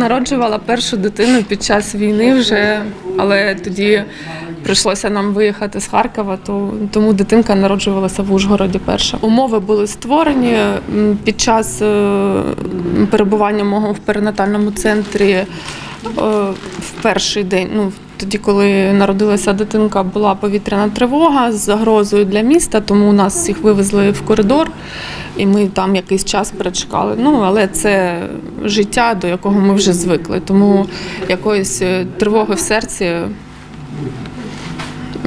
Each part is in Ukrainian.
народжувала першу дитину під час війни вже, але тоді прийшлося нам виїхати з Харкова, то тому дитинка народжувалася в Ужгороді перша. Умови були створені під час е, перебування мого в перинатальному центрі е, в перший день. Ну, тоді, коли народилася дитинка, була повітряна тривога з загрозою для міста, тому нас всіх вивезли в коридор, і ми там якийсь час перечекали. Ну, але це життя, до якого ми вже звикли. Тому якоїсь е, тривоги в серці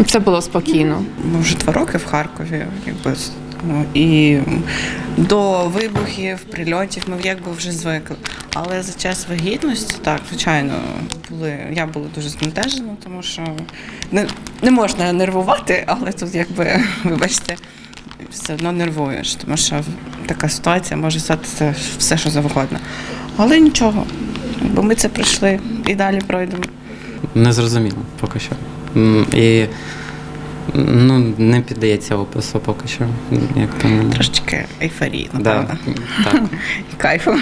це було спокійно. Ми вже два роки в Харкові, якби і до вибухів, прильотів ми якби вже звикли. Але за час вагітності, так, звичайно, були, я була дуже збентежена, тому що не, не можна нервувати, але тут якби, вибачте, все одно нервуєш, тому що така ситуація може статися все, що завгодно. Але нічого, бо ми це пройшли і далі пройдемо. Не зрозуміло поки що. І ну, не піддається опису поки що. Як там. Трошечки ейфорії, Да, так. Кайфу.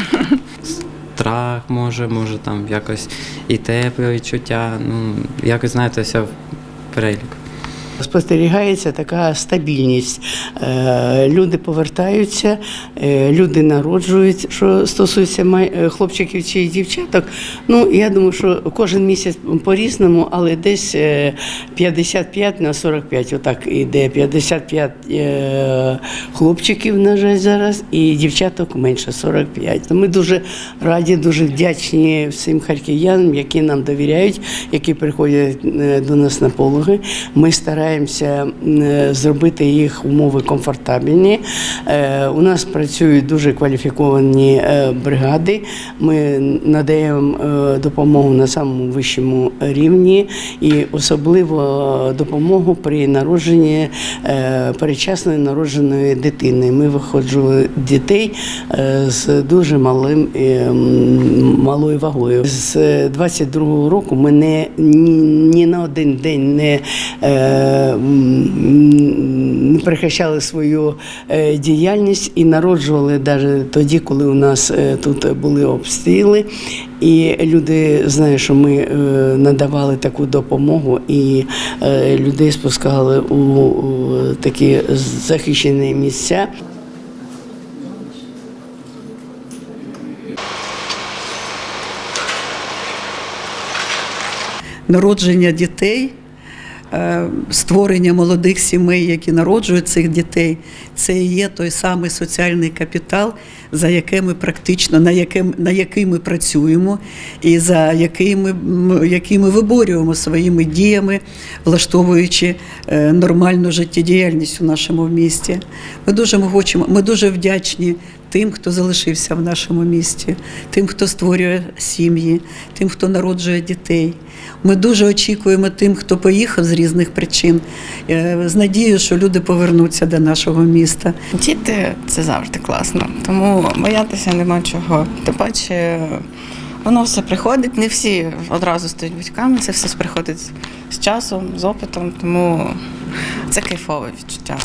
Страх може, може там якось і тепле відчуття. Ну, якось знаєте, все в перелік. Спостерігається така стабільність. Е, Люди повертаються, е, люди народжують, що стосується е, хлопчиків чи дівчаток. Ну, я думаю, що кожен місяць по-різному, але десь е, 55 на 45. Отак іде 55 е, хлопчиків, на жаль, зараз, і дівчаток менше 45. Ми дуже раді, дуже вдячні всім харків'янам, які нам довіряють, які приходять до нас на пологи. Ми стараємося е, зробити їх умови комфортабельні. Е, У нас працюють дуже кваліфіковані е, бригади. Ми надаємо допомогу на самому вищому рівні і особливо допомогу при народженні передчасно народженої дитини. Ми виходжували дітей з дуже малим малою вагою. З 22-го року ми не ні, ні на один день не, не прекращали свою е, діяльність і народжували навіть тоді, коли у нас е, тут були обстріли. І люди знають, що ми е, надавали таку допомогу, і людей спускали у, такі захищені місця. народження дітей, створення молодих сімей, які народжують цих дітей, це і є той самий соціальний капітал, за яким ми практично на яким на який ми працюємо, і за який ми, який ми виборюємо своїми діями, влаштовуючи е, нормальну життєдіяльність у нашому місті. Ми дуже ми хочемо, ми дуже вдячні тим, хто залишився в нашому місті, тим, хто створює сім'ї, тим, хто народжує дітей. Ми дуже очікуємо тим, хто поїхав з різних причин, е, з надією, що люди повернуться до нашого міста. Діти це завжди класно, боятися нема чого. Тим паче, воно все приходить. Не всі одразу стають батьками, це все приходить з часом, з опитом, тому це кайфове відчуття.